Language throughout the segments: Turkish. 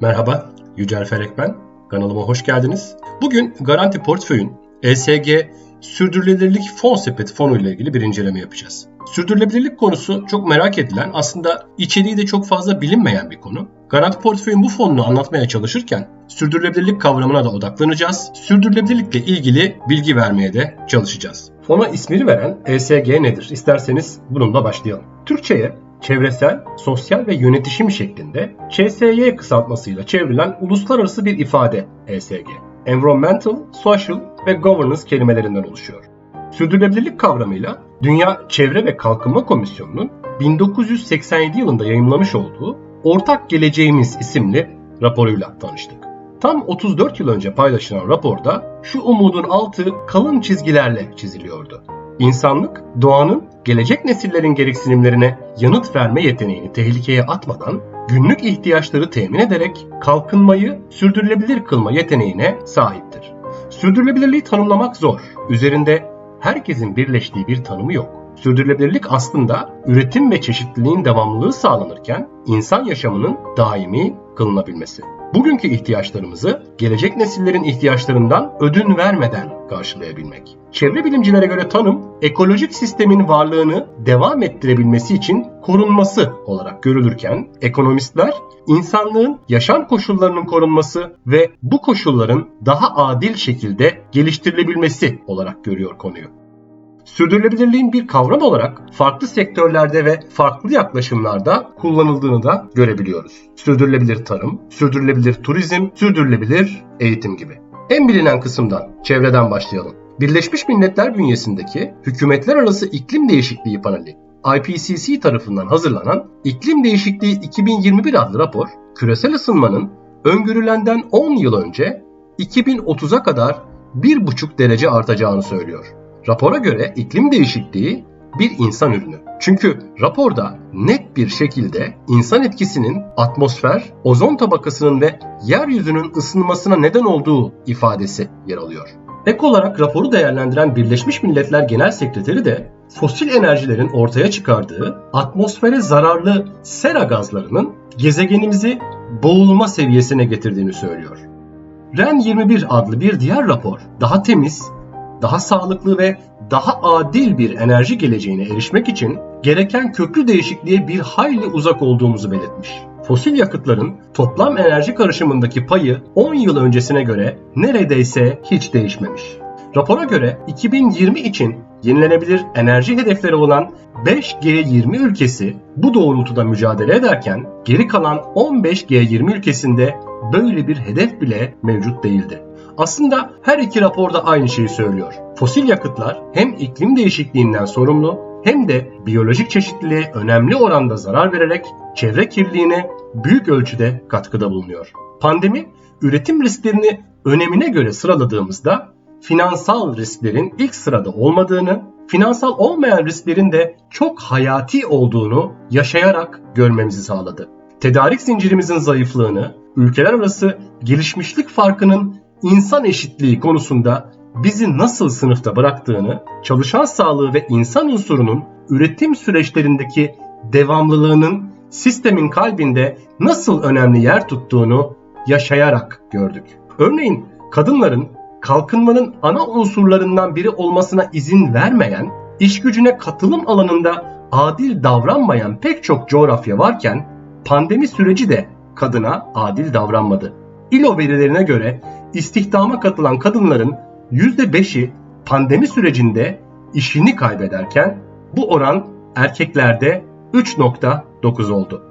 Merhaba, Yücel Ferek ben. Kanalıma hoş geldiniz. Bugün Garanti Portföy'ün ESG Sürdürülebilirlik Fon Sepeti fonu ile ilgili bir inceleme yapacağız. Sürdürülebilirlik konusu çok merak edilen, aslında içeriği de çok fazla bilinmeyen bir konu. Garanti Portföy'ün bu fonunu anlatmaya çalışırken sürdürülebilirlik kavramına da odaklanacağız. Sürdürülebilirlikle ilgili bilgi vermeye de çalışacağız. Fona ismini veren ESG nedir? İsterseniz bununla başlayalım. Türkçe'ye çevresel, sosyal ve yönetişim şeklinde CSY kısaltmasıyla çevrilen uluslararası bir ifade ESG. Environmental, Social ve Governance kelimelerinden oluşuyor. Sürdürülebilirlik kavramıyla Dünya Çevre ve Kalkınma Komisyonu'nun 1987 yılında yayımlamış olduğu Ortak Geleceğimiz isimli raporuyla tanıştık. Tam 34 yıl önce paylaşılan raporda şu umudun altı kalın çizgilerle çiziliyordu. İnsanlık, doğanın gelecek nesillerin gereksinimlerine yanıt verme yeteneğini tehlikeye atmadan günlük ihtiyaçları temin ederek kalkınmayı sürdürülebilir kılma yeteneğine sahiptir. Sürdürülebilirliği tanımlamak zor. Üzerinde herkesin birleştiği bir tanımı yok. Sürdürülebilirlik aslında üretim ve çeşitliliğin devamlılığı sağlanırken insan yaşamının daimi kılınabilmesi. Bugünkü ihtiyaçlarımızı gelecek nesillerin ihtiyaçlarından ödün vermeden karşılayabilmek. Çevre bilimcilere göre tanım, ekolojik sistemin varlığını devam ettirebilmesi için korunması olarak görülürken, ekonomistler insanlığın yaşam koşullarının korunması ve bu koşulların daha adil şekilde geliştirilebilmesi olarak görüyor konuyu. Sürdürülebilirliğin bir kavram olarak farklı sektörlerde ve farklı yaklaşımlarda kullanıldığını da görebiliyoruz. Sürdürülebilir tarım, sürdürülebilir turizm, sürdürülebilir eğitim gibi. En bilinen kısımdan, çevreden başlayalım. Birleşmiş Milletler bünyesindeki Hükümetler Arası İklim Değişikliği Paneli IPCC tarafından hazırlanan İklim Değişikliği 2021 adlı rapor, küresel ısınmanın öngörülenden 10 yıl önce 2030'a kadar 1,5 derece artacağını söylüyor. Rapora göre iklim değişikliği bir insan ürünü. Çünkü raporda net bir şekilde insan etkisinin atmosfer, ozon tabakasının ve yeryüzünün ısınmasına neden olduğu ifadesi yer alıyor. Ek olarak raporu değerlendiren Birleşmiş Milletler Genel Sekreteri de fosil enerjilerin ortaya çıkardığı atmosfere zararlı sera gazlarının gezegenimizi boğulma seviyesine getirdiğini söylüyor. REN 21 adlı bir diğer rapor daha temiz, daha sağlıklı ve daha adil bir enerji geleceğine erişmek için gereken köklü değişikliğe bir hayli uzak olduğumuzu belirtmiş. Fosil yakıtların toplam enerji karışımındaki payı 10 yıl öncesine göre neredeyse hiç değişmemiş. Rapora göre 2020 için yenilenebilir enerji hedefleri olan 5G20 ülkesi bu doğrultuda mücadele ederken geri kalan 15G20 ülkesinde böyle bir hedef bile mevcut değildi. Aslında her iki raporda aynı şeyi söylüyor. Fosil yakıtlar hem iklim değişikliğinden sorumlu hem de biyolojik çeşitliliğe önemli oranda zarar vererek çevre kirliliğine büyük ölçüde katkıda bulunuyor. Pandemi üretim risklerini önemine göre sıraladığımızda finansal risklerin ilk sırada olmadığını, finansal olmayan risklerin de çok hayati olduğunu yaşayarak görmemizi sağladı. Tedarik zincirimizin zayıflığını, ülkeler arası gelişmişlik farkının insan eşitliği konusunda bizi nasıl sınıfta bıraktığını, çalışan sağlığı ve insan unsurunun üretim süreçlerindeki devamlılığının sistemin kalbinde nasıl önemli yer tuttuğunu yaşayarak gördük. Örneğin kadınların kalkınmanın ana unsurlarından biri olmasına izin vermeyen, iş gücüne katılım alanında adil davranmayan pek çok coğrafya varken pandemi süreci de kadına adil davranmadı. İLO verilerine göre istihdama katılan kadınların %5'i pandemi sürecinde işini kaybederken bu oran erkeklerde 3.9 oldu.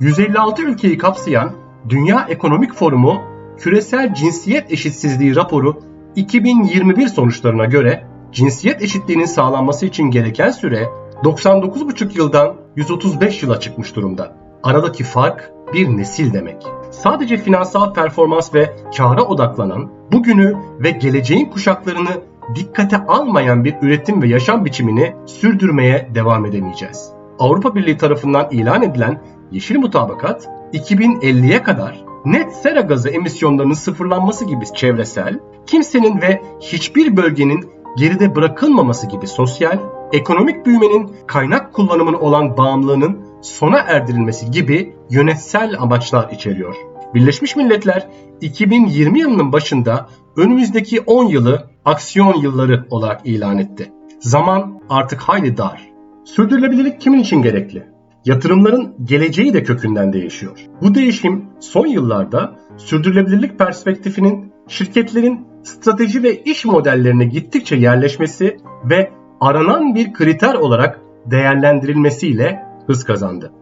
156 ülkeyi kapsayan Dünya Ekonomik Forumu Küresel Cinsiyet Eşitsizliği raporu 2021 sonuçlarına göre cinsiyet eşitliğinin sağlanması için gereken süre 99,5 yıldan 135 yıla çıkmış durumda. Aradaki fark bir nesil demek. Sadece finansal performans ve kâra odaklanan, bugünü ve geleceğin kuşaklarını dikkate almayan bir üretim ve yaşam biçimini sürdürmeye devam edemeyeceğiz. Avrupa Birliği tarafından ilan edilen Yeşil Mutabakat 2050'ye kadar net sera gazı emisyonlarının sıfırlanması gibi çevresel, kimsenin ve hiçbir bölgenin geride bırakılmaması gibi sosyal, ekonomik büyümenin kaynak kullanımına olan bağımlılığının sona erdirilmesi gibi yönetsel amaçlar içeriyor. Birleşmiş Milletler 2020 yılının başında önümüzdeki 10 yılı aksiyon yılları olarak ilan etti. Zaman artık hayli dar. Sürdürülebilirlik kimin için gerekli? Yatırımların geleceği de kökünden değişiyor. Bu değişim son yıllarda sürdürülebilirlik perspektifinin şirketlerin strateji ve iş modellerine gittikçe yerleşmesi ve aranan bir kriter olarak değerlendirilmesiyle hız kazandı.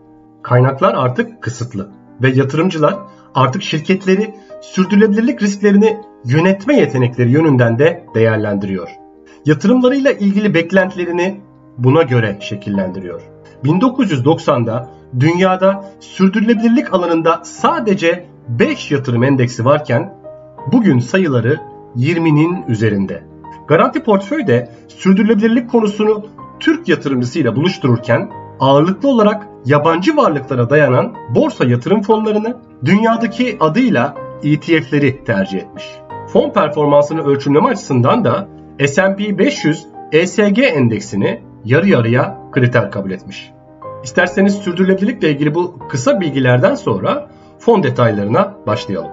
Kaynaklar artık kısıtlı ve yatırımcılar artık şirketleri sürdürülebilirlik risklerini yönetme yetenekleri yönünden de değerlendiriyor. Yatırımlarıyla ilgili beklentilerini buna göre şekillendiriyor. 1990'da dünyada sürdürülebilirlik alanında sadece 5 yatırım endeksi varken bugün sayıları 20'nin üzerinde. Garanti Portföy de sürdürülebilirlik konusunu Türk yatırımcısıyla buluştururken ağırlıklı olarak yabancı varlıklara dayanan borsa yatırım fonlarını dünyadaki adıyla ETF'leri tercih etmiş. Fon performansını ölçümleme açısından da S&P 500 ESG endeksini yarı yarıya kriter kabul etmiş. İsterseniz sürdürülebilirlikle ilgili bu kısa bilgilerden sonra fon detaylarına başlayalım.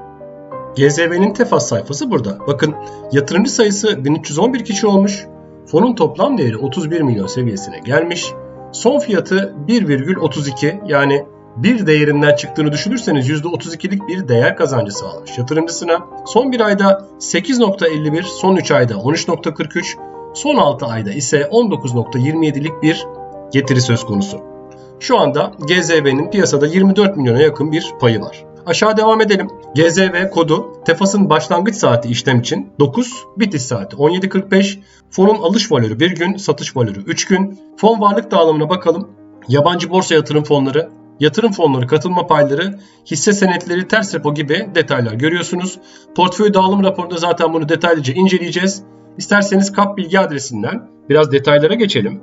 GZV'nin Tefas sayfası burada. Bakın yatırımcı sayısı 1311 kişi olmuş. Fonun toplam değeri 31 milyon seviyesine gelmiş. Son fiyatı 1,32 yani bir değerinden çıktığını düşünürseniz %32'lik bir değer kazancı sağlamış yatırımcısına. Son bir ayda 8.51, son 3 ayda 13.43, son 6 ayda ise 19.27'lik bir getiri söz konusu. Şu anda GZV'nin piyasada 24 milyona yakın bir payı var. Aşağı devam edelim. GZV kodu Tefas'ın başlangıç saati işlem için 9, bitiş saati 17.45. Fonun alış valörü 1 gün, satış valörü 3 gün. Fon varlık dağılımına bakalım. Yabancı borsa yatırım fonları, yatırım fonları katılma payları, hisse senetleri, ters repo gibi detaylar görüyorsunuz. Portföy dağılım raporunda zaten bunu detaylıca inceleyeceğiz. İsterseniz kap bilgi adresinden biraz detaylara geçelim.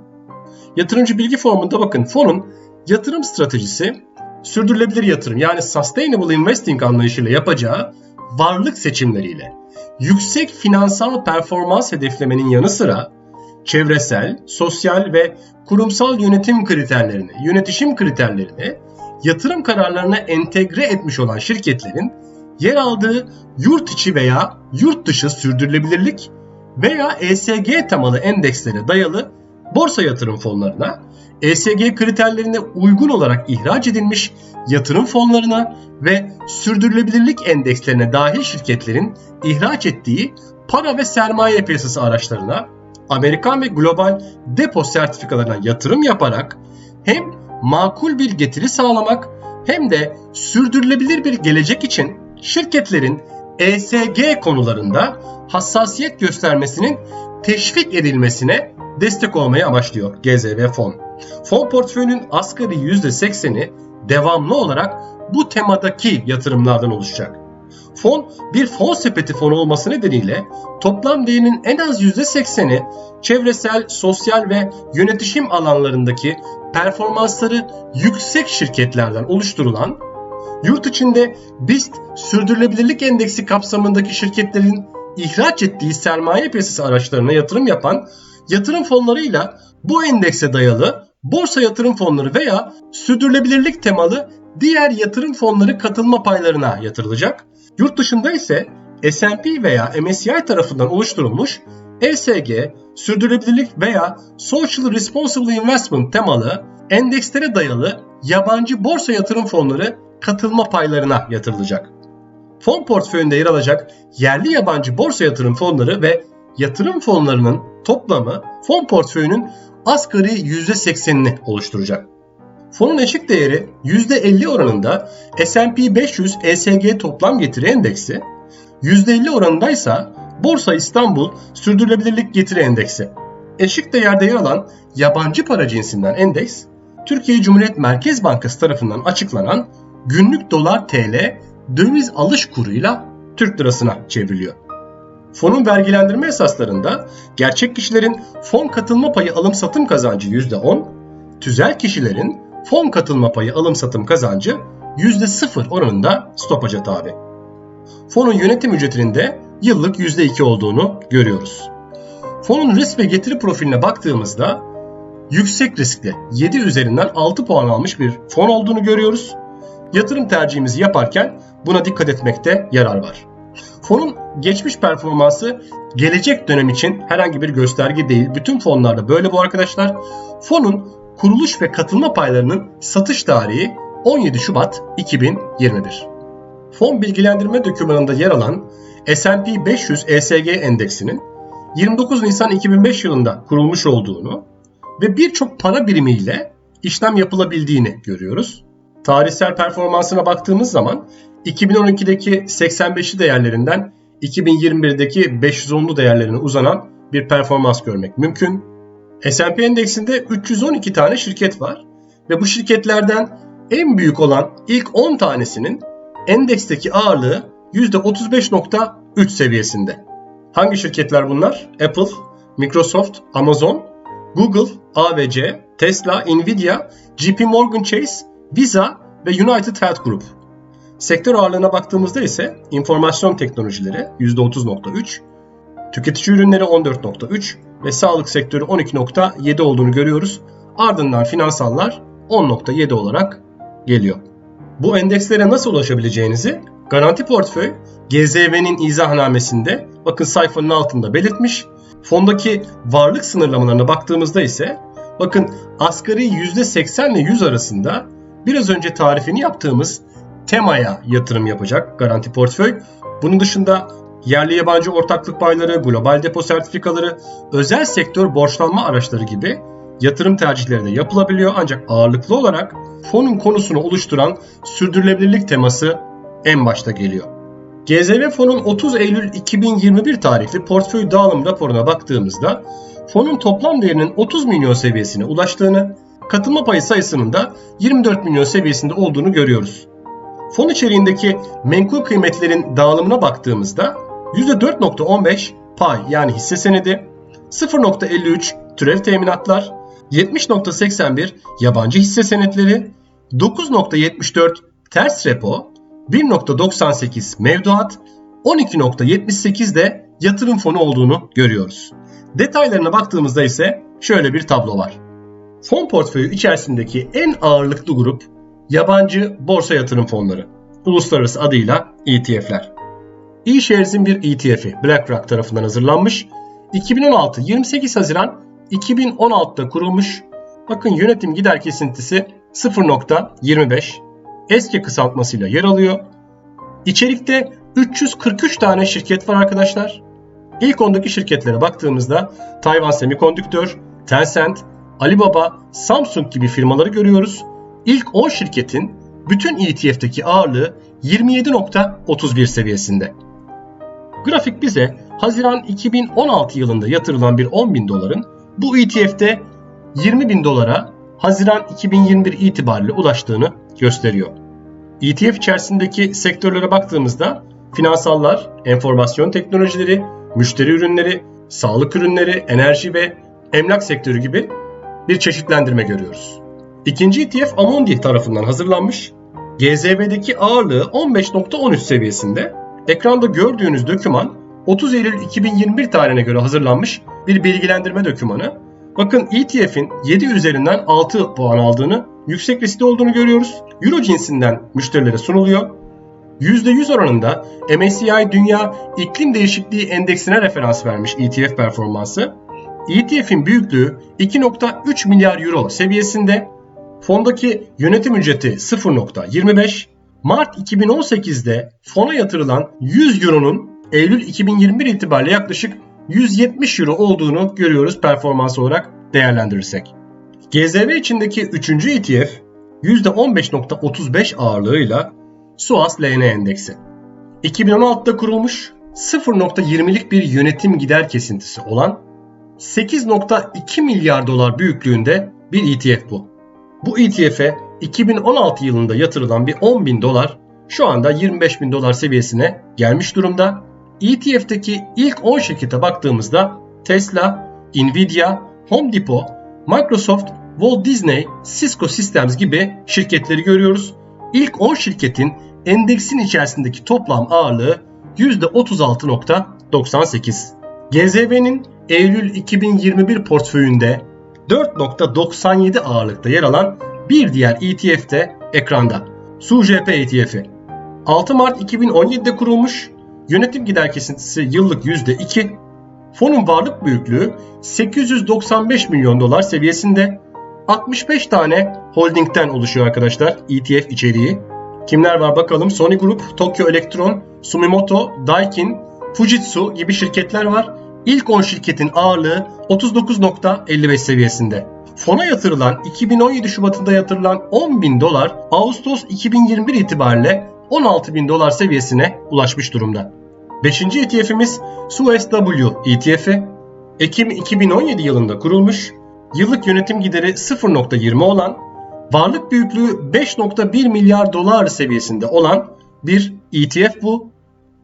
Yatırımcı bilgi formunda bakın fonun yatırım stratejisi sürdürülebilir yatırım yani sustainable investing anlayışıyla yapacağı varlık seçimleriyle. Yüksek finansal performans hedeflemenin yanı sıra çevresel, sosyal ve kurumsal yönetim kriterlerini, yönetişim kriterlerini yatırım kararlarına entegre etmiş olan şirketlerin yer aldığı yurt içi veya yurt dışı sürdürülebilirlik veya ESG temalı endekslere dayalı borsa yatırım fonlarına, ESG kriterlerine uygun olarak ihraç edilmiş yatırım fonlarına ve sürdürülebilirlik endekslerine dahil şirketlerin ihraç ettiği para ve sermaye piyasası araçlarına Amerikan ve global depo sertifikalarına yatırım yaparak hem makul bir getiri sağlamak hem de sürdürülebilir bir gelecek için şirketlerin ESG konularında hassasiyet göstermesinin teşvik edilmesine destek olmaya amaçlıyor GZV fon. Fon portföyünün asgari %80'i devamlı olarak bu temadaki yatırımlardan oluşacak. Fon bir fon sepeti fonu olması nedeniyle toplam değerinin en az %80'i çevresel, sosyal ve yönetişim alanlarındaki performansları yüksek şirketlerden oluşturulan, yurt içinde BIST Sürdürülebilirlik Endeksi kapsamındaki şirketlerin ihraç ettiği sermaye piyasası araçlarına yatırım yapan yatırım fonlarıyla bu endekse dayalı borsa yatırım fonları veya sürdürülebilirlik temalı diğer yatırım fonları katılma paylarına yatırılacak. Yurt dışında ise S&P veya MSCI tarafından oluşturulmuş ESG, sürdürülebilirlik veya Social Responsible Investment temalı endekslere dayalı yabancı borsa yatırım fonları katılma paylarına yatırılacak. Fon portföyünde yer alacak yerli yabancı borsa yatırım fonları ve yatırım fonlarının toplamı fon portföyünün asgari %80'ini oluşturacak. Fonun eşik değeri %50 oranında S&P 500 ESG toplam getiri endeksi, %50 oranında ise Borsa İstanbul Sürdürülebilirlik Getiri Endeksi. Eşik değerde yer alan yabancı para cinsinden endeks, Türkiye Cumhuriyet Merkez Bankası tarafından açıklanan günlük dolar TL döviz alış kuruyla Türk lirasına çevriliyor. Fonun vergilendirme esaslarında gerçek kişilerin fon katılma payı alım satım kazancı %10, tüzel kişilerin fon katılma payı alım satım kazancı %0 oranında stopaja tabi. Fonun yönetim ücretinin de yıllık %2 olduğunu görüyoruz. Fonun risk ve getiri profiline baktığımızda yüksek riskli 7 üzerinden 6 puan almış bir fon olduğunu görüyoruz. Yatırım tercihimizi yaparken buna dikkat etmekte yarar var. Fonun geçmiş performansı gelecek dönem için herhangi bir gösterge değil. Bütün fonlarda böyle bu arkadaşlar. Fonun kuruluş ve katılma paylarının satış tarihi 17 Şubat 2021. Fon bilgilendirme dokümanında yer alan S&P 500 ESG endeksinin 29 Nisan 2005 yılında kurulmuş olduğunu ve birçok para birimiyle işlem yapılabildiğini görüyoruz. Tarihsel performansına baktığımız zaman 2012'deki 85'li değerlerinden 2021'deki 510'lu değerlerine uzanan bir performans görmek mümkün. S&P endeksinde 312 tane şirket var ve bu şirketlerden en büyük olan ilk 10 tanesinin endeksteki ağırlığı %35.3 seviyesinde. Hangi şirketler bunlar? Apple, Microsoft, Amazon, Google, AVC, Tesla, Nvidia, JP Morgan Chase, Visa ve United Health Group. Sektör ağırlığına baktığımızda ise informasyon teknolojileri %30.3, tüketici ürünleri 14.3 ve sağlık sektörü 12.7 olduğunu görüyoruz. Ardından finansallar 10.7 olarak geliyor. Bu endekslere nasıl ulaşabileceğinizi Garanti Portföy GZV'nin izahnamesinde bakın sayfanın altında belirtmiş. Fondaki varlık sınırlamalarına baktığımızda ise bakın asgari %80 ile 100 arasında biraz önce tarifini yaptığımız temaya yatırım yapacak Garanti Portföy. Bunun dışında yerli yabancı ortaklık payları, global depo sertifikaları, özel sektör borçlanma araçları gibi yatırım tercihleri de yapılabiliyor ancak ağırlıklı olarak fonun konusunu oluşturan sürdürülebilirlik teması en başta geliyor. GZV fonun 30 Eylül 2021 tarihli portföy dağılım raporuna baktığımızda fonun toplam değerinin 30 milyon seviyesine ulaştığını, katılma payı sayısının da 24 milyon seviyesinde olduğunu görüyoruz. Fon içeriğindeki menkul kıymetlerin dağılımına baktığımızda %4.15 pay yani hisse senedi, 0.53 türev teminatlar, 70.81 yabancı hisse senetleri, 9.74 ters repo, 1.98 mevduat, 12.78 de yatırım fonu olduğunu görüyoruz. Detaylarına baktığımızda ise şöyle bir tablo var. Fon portföyü içerisindeki en ağırlıklı grup yabancı borsa yatırım fonları. Uluslararası adıyla ETF'ler. eShares'in bir ETF'i BlackRock tarafından hazırlanmış. 2016 28 Haziran 2016'da kurulmuş. Bakın yönetim gider kesintisi 0.25 eski kısaltmasıyla yer alıyor. İçerikte 343 tane şirket var arkadaşlar. İlk ondaki şirketlere baktığımızda Tayvan Semikonduktör, Tencent, Alibaba, Samsung gibi firmaları görüyoruz. İlk 10 şirketin bütün ETF'deki ağırlığı 27.31 seviyesinde. Grafik bize Haziran 2016 yılında yatırılan bir 10 bin doların bu ETF'de 20 bin dolara Haziran 2021 itibariyle ulaştığını gösteriyor. ETF içerisindeki sektörlere baktığımızda finansallar, enformasyon teknolojileri, müşteri ürünleri, sağlık ürünleri, enerji ve emlak sektörü gibi bir çeşitlendirme görüyoruz. İkinci ETF Amundi tarafından hazırlanmış. GZB'deki ağırlığı 15.13 seviyesinde. Ekranda gördüğünüz doküman 30 Eylül 2021 tarihine göre hazırlanmış bir bilgilendirme dokümanı. Bakın ETF'in 7 üzerinden 6 puan aldığını, yüksek riskli olduğunu görüyoruz. Euro cinsinden müşterilere sunuluyor. %100 oranında MSCI Dünya İklim Değişikliği Endeksine referans vermiş ETF performansı. ETF'in büyüklüğü 2.3 milyar euro seviyesinde. Fondaki yönetim ücreti 0.25. Mart 2018'de fona yatırılan 100 euronun Eylül 2021 itibariyle yaklaşık 170 euro olduğunu görüyoruz performans olarak değerlendirirsek. GZV içindeki 3. ETF %15.35 ağırlığıyla SUAS LN endeksi. 2016'da kurulmuş 0.20'lik bir yönetim gider kesintisi olan 8.2 milyar dolar büyüklüğünde bir ETF bu. Bu ETF'e 2016 yılında yatırılan bir 10 bin dolar şu anda 25 bin dolar seviyesine gelmiş durumda. ETF'teki ilk 10 şirkete baktığımızda Tesla, Nvidia, Home Depot, Microsoft, Walt Disney, Cisco Systems gibi şirketleri görüyoruz. İlk 10 şirketin endeksin içerisindeki toplam ağırlığı %36.98. GZV'nin Eylül 2021 portföyünde 4.97 ağırlıkta yer alan bir diğer ETF de ekranda. SUJP ETF'i. 6 Mart 2017'de kurulmuş. Yönetim gider kesintisi yıllık %2. Fonun varlık büyüklüğü 895 milyon dolar seviyesinde. 65 tane holdingden oluşuyor arkadaşlar ETF içeriği. Kimler var bakalım. Sony Group, Tokyo Electron, Sumitomo, Daikin, Fujitsu gibi şirketler var. İlk 10 şirketin ağırlığı 39.55 seviyesinde. Fona yatırılan 2017 Şubat'ında yatırılan 10 bin dolar Ağustos 2021 itibariyle 16 bin dolar seviyesine ulaşmış durumda. 5. ETF'imiz SUSW ETF'i. Ekim 2017 yılında kurulmuş, yıllık yönetim gideri 0.20 olan, varlık büyüklüğü 5.1 milyar dolar seviyesinde olan bir ETF bu.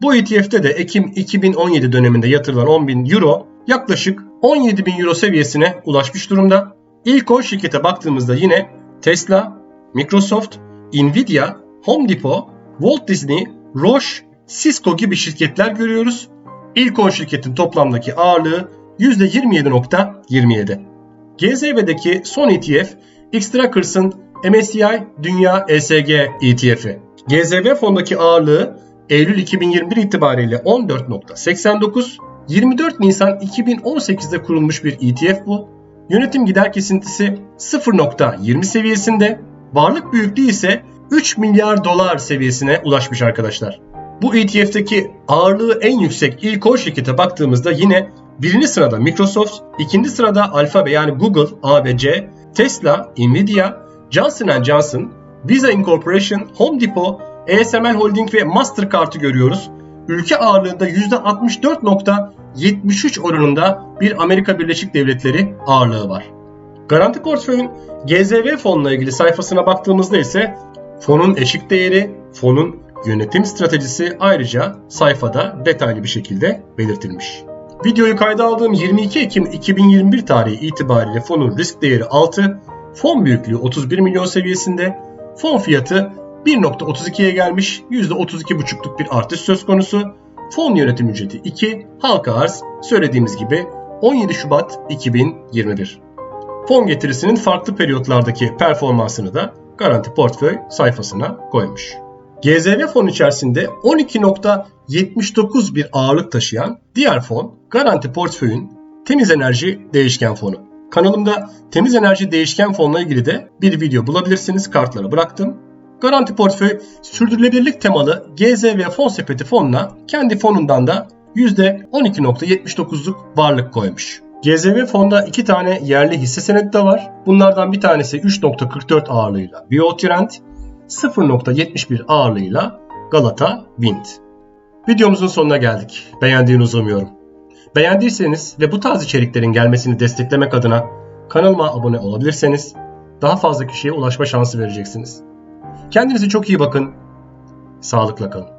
Bu ETF'te de Ekim 2017 döneminde yatırılan 10 bin euro yaklaşık 17 bin euro seviyesine ulaşmış durumda. İlk 10 şirkete baktığımızda yine Tesla, Microsoft, Nvidia, Home Depot, Walt Disney, Roche, Cisco gibi şirketler görüyoruz. İlk 10 şirketin toplamdaki ağırlığı %27.27. GZB'deki son ETF Xtrakers'ın MSCI Dünya ESG ETF'i. GZB fondaki ağırlığı Eylül 2021 itibariyle 14.89, 24 Nisan 2018'de kurulmuş bir ETF bu. Yönetim gider kesintisi 0.20 seviyesinde, varlık büyüklüğü ise 3 milyar dolar seviyesine ulaşmış arkadaşlar. Bu ETF'teki ağırlığı en yüksek ilk 10 şirkete baktığımızda yine birinci sırada Microsoft, ikinci sırada Alphabet yani Google, A ve C, Tesla, Nvidia, Johnson Johnson, Visa Incorporation, Home Depot, ASML Holding ve Mastercard'ı görüyoruz. Ülke ağırlığında %64.73 oranında bir Amerika Birleşik Devletleri ağırlığı var. Garanti portföyün GZV fonla ilgili sayfasına baktığımızda ise fonun eşik değeri, fonun yönetim stratejisi ayrıca sayfada detaylı bir şekilde belirtilmiş. Videoyu kayda aldığım 22 Ekim 2021 tarihi itibariyle fonun risk değeri 6, fon büyüklüğü 31 milyon seviyesinde, fon fiyatı 1.32'ye gelmiş, %32,5'luk bir artış söz konusu. Fon yönetim ücreti 2, halka arz söylediğimiz gibi 17 Şubat 2021. Fon getirisinin farklı periyotlardaki performansını da Garanti Portföy sayfasına koymuş. GZV fon içerisinde 12.79 bir ağırlık taşıyan diğer fon Garanti Portföy'ün Temiz Enerji Değişken Fonu. Kanalımda Temiz Enerji Değişken Fon'la ilgili de bir video bulabilirsiniz. Kartlara bıraktım. Garanti Portföy sürdürülebilirlik temalı GZV fon sepeti fonuna kendi fonundan da %12.79'luk varlık koymuş. GZV fonda iki tane yerli hisse senedi de var. Bunlardan bir tanesi 3.44 ağırlığıyla Biotrend, 0.71 ağırlığıyla Galata Wind. Videomuzun sonuna geldik. Beğendiğinizi umuyorum. Beğendiyseniz ve bu tarz içeriklerin gelmesini desteklemek adına kanalıma abone olabilirseniz daha fazla kişiye ulaşma şansı vereceksiniz. Kendinize çok iyi bakın. Sağlıkla kalın.